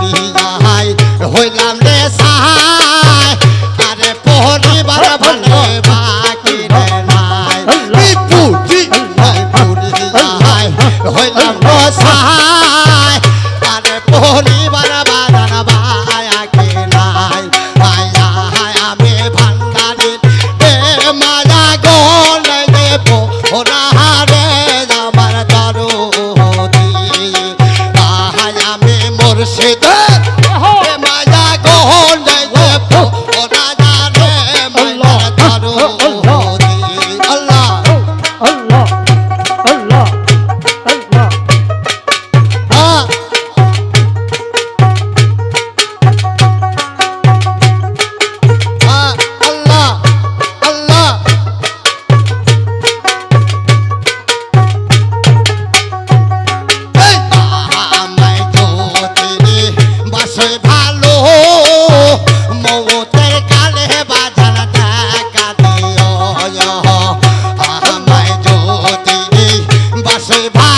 মরি যাই হইলাম রে সাহা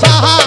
সাহা